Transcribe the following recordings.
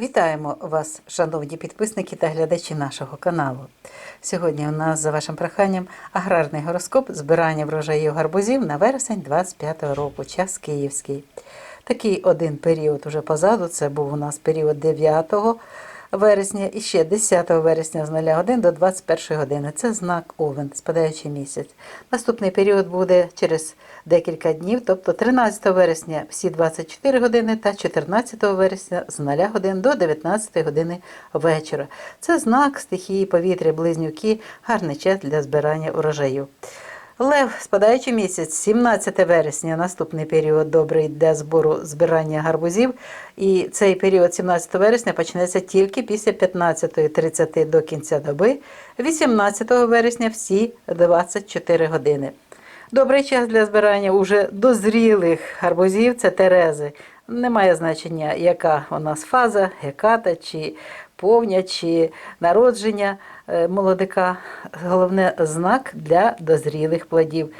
Вітаємо вас, шановні підписники та глядачі нашого каналу. Сьогодні у нас, за вашим проханням, аграрний гороскоп збирання врожаїв гарбузів на вересень 25 року, час київський. Такий один період уже позаду, це був у нас період 9 вересня і ще 10 вересня з 0 годин до 21 години. Це знак Овен, спадаючий місяць. Наступний період буде через декілька днів, тобто 13 вересня всі 24 години та 14 вересня з 0 годин до 19 години вечора. Це знак стихії повітря, близнюки, гарний час для збирання урожаю. Лев, спадаючий місяць, 17 вересня, наступний період добрий для збору збирання гарбузів. І цей період 17 вересня почнеться тільки після 15.30 до кінця доби, 18 вересня всі 24 години. Добрий час для збирання уже дозрілих гарбузів це терези. Немає значення, яка у нас фаза, геката, чи повня, чи народження е, молодика. Головне знак для дозрілих плодів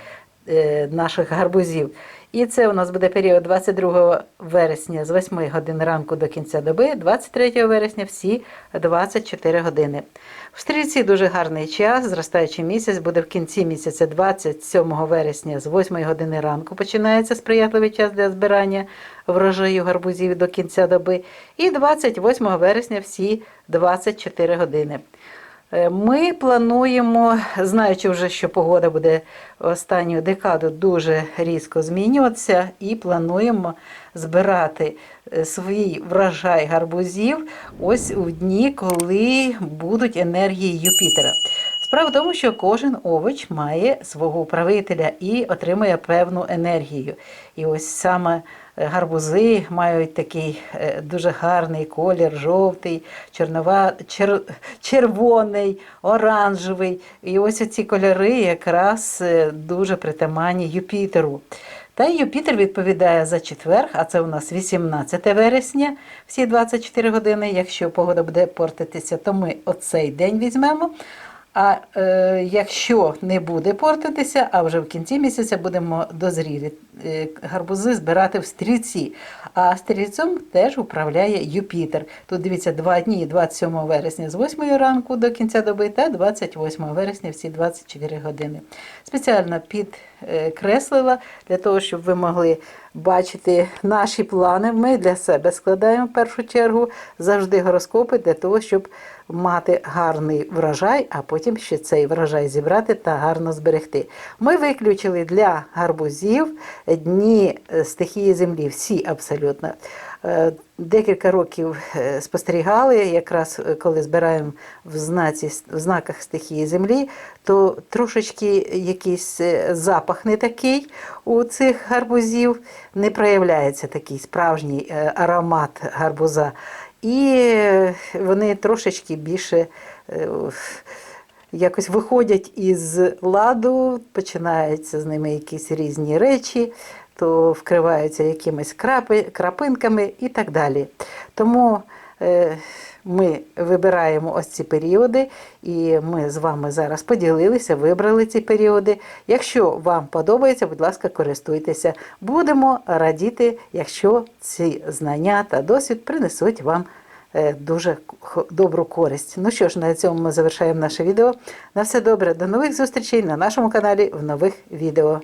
е, наших гарбузів. І це у нас буде період 22 вересня з 8 годин ранку до кінця доби, 23 вересня всі 24 години. В стрільці дуже гарний час, зростаючий місяць буде в кінці місяця 27 вересня з 8 години ранку починається сприятливий час для збирання врожаю гарбузів до кінця доби. І 28 вересня всі 24 години. Е, Ми плануємо, знаючи вже, що погода буде останню декаду дуже різко змінюватися, і плануємо збирати е, свій врожай гарбузів ось у дні, коли будуть енергії Юпітера. Справа в тому, що кожен овоч має свого управителя і отримує певну енергію. І ось саме е, гарбузи мають такий е, дуже гарний колір, жовтий, чорнова, чер, червоний, оранжевий. І ось ці кольори якраз е, дуже притаманні Юпітеру. Та Юпітер відповідає за четвер, а це у нас 18 вересня, всі 24 години. Якщо погода буде портитися, то ми оцей день візьмемо. А е, якщо не буде портитися, а вже в кінці місяця будемо дозрілі е, гарбузи збирати в стрільці. А стрільцем теж управляє Юпітер. Тут дивіться два дні 27 вересня з 8 ранку до кінця доби та 28 вересня всі 24 години. Спеціально підкреслила для того, щоб ви могли бачити наші плани. Ми для себе складаємо в першу чергу завжди гороскопи для того, щоб мати гарний врожай, а потім ще цей врожай зібрати та гарно зберегти. Ми виключили для гарбузів дні е, стихії землі, всі абсолютно. Е, Декілька років е, спостерігали, якраз е, коли збираємо в, знаці, в знаках стихії землі, то трошечки якийсь запах не такий у цих гарбузів, не проявляється такий справжній аромат гарбуза. І вони трошечки більше якось виходять із ладу, починаються з ними якісь різні речі, то вкриваються якимись крапи, крапинками і так далі. Тому е, ми вибираємо ось ці періоди, і ми з вами зараз поділилися, вибрали ці періоди. Якщо вам подобається, будь ласка, користуйтеся. Будемо радіти, якщо ці знання та досвід принесуть вам е, дуже добру користь. Ну що ж, на цьому ми завершаємо наше відео. На все добре, до нових зустрічей на нашому каналі в нових відео.